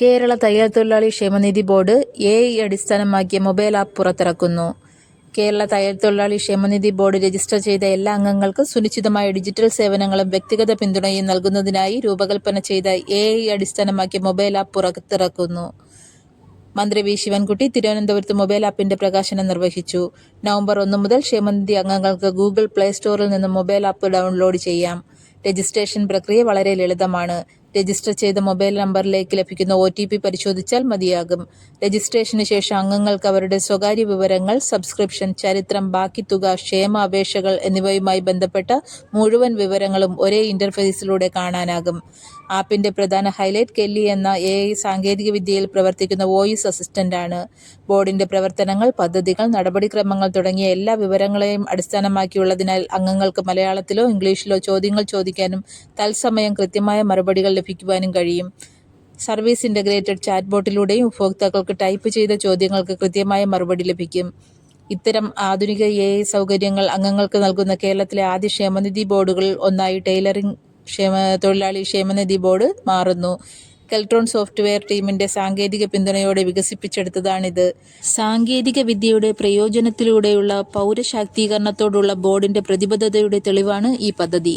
കേരള തയ്യൽ തൊഴിലാളി ക്ഷേമനിധി ബോർഡ് എ അടിസ്ഥാനമാക്കിയ മൊബൈൽ ആപ്പ് പുറത്തിറക്കുന്നു. കേരള തയ്യൽ തൊഴിലാളി ക്ഷേമനിധി ബോർഡ് രജിസ്റ്റർ ചെയ്ത എല്ലാ അംഗങ്ങൾക്കും സുനിശ്ചിതമായ ഡിജിറ്റൽ സേവനങ്ങളും വ്യക്തിഗത പിന്തുണയും നൽകുന്നതിനായി രൂപകൽപ്പന ചെയ്ത എ അടിസ്ഥാനമാക്കിയ മൊബൈൽ ആപ്പ് പുറത്തിറക്കുന്നു. മന്ത്രി വി. ശിവൻകുട്ടി തിരുവനന്തപുരത്ത് മൊബൈൽ ആപ്പിന്റെ പ്രകാശനം നിർവഹിച്ചു. നവംബർ ഒന്ന് മുതൽ ക്ഷേമനിധി അംഗങ്ങൾക്ക് ഗൂഗിൾ പ്ലേ സ്റ്റോറിൽ നിന്ന് മൊബൈൽ ആപ്പ് ഡൗൺലോഡ് ചെയ്യാം. രജിസ്ട്രേഷൻ പ്രക്രിയ വളരെ ലളിതമാണ്. രജിസ്റ്റർ ചെയ്ത മൊബൈൽ നമ്പറിലേക്ക് ലഭിക്കുന്ന ഒ. പരിശോധിച്ചാൽ മതിയാകും. രജിസ്ട്രേഷന് ശേഷം അംഗങ്ങൾക്ക് അവരുടെ സ്വകാര്യ വിവരങ്ങൾ, സബ്സ്ക്രിപ്ഷൻ, ചരിത്രം, ബാക്കി തുക ക്ഷേമ അപേക്ഷകൾ എന്നിവയുമായി ബന്ധപ്പെട്ട മുഴുവൻ വിവരങ്ങളും ഒരേ ഇന്റർഫേസിലൂടെ കാണാനാകും. ആപ്പിന്റെ പ്രധാന ഹൈലൈറ്റ് കെല്ലി എന്ന എ. ഐ സാങ്കേതികവിദ്യയിൽ പ്രവർത്തിക്കുന്ന വോയിസ് അസിസ്റ്റന്റ് ആണ് ബോർഡിന്റെ പ്രവർത്തനങ്ങൾ, പദ്ധതികൾ, നടപടിക്രമങ്ങൾ തുടങ്ങിയ എല്ലാ വിവരങ്ങളെയും അടിസ്ഥാനമാക്കിയുള്ളതിനാൽ അംഗങ്ങൾക്ക് മലയാളത്തിലോ ഇംഗ്ലീഷിലോ ചോദ്യങ്ങൾ ചോദിക്കാനും തത്സമയം കൃത്യമായ മറുപടികൾ ലഭിക്കുവാനും കഴിയും. സർവീസ് ഇന്റഗ്രേറ്റഡ് ചാറ്റ് ബോട്ടിലൂടെയും ഉപഭോക്താക്കൾക്ക് ടൈപ്പ് ചെയ്ത ചോദ്യങ്ങൾക്ക് കൃത്യമായ മറുപടി ലഭിക്കും. ഇത്തരം ആധുനിക എ. ഐ സൗകര്യങ്ങൾ അംഗങ്ങൾക്ക് നൽകുന്ന കേരളത്തിലെ ആദ്യ ക്ഷേമനിധി ബോർഡുകളിൽ ഒന്നായി ടൈലറിംഗ് ക്ഷേമ തൊഴിലാളി ക്ഷേമനിധി ബോർഡ് മാറുന്നു. കെൽട്രോൺ സോഫ്റ്റ്വെയർ ടീമിന്റെ സാങ്കേതിക പിന്തുണയോടെ വികസിപ്പിച്ചെടുത്തതാണിത്. സാങ്കേതിക വിദ്യയുടെ പ്രയോജനത്തിലൂടെയുള്ള പൗരശാക്തീകരണത്തോടുള്ള ബോർഡിന്റെ പ്രതിബദ്ധതയുടെ തെളിവാണ് ഈ പദ്ധതി.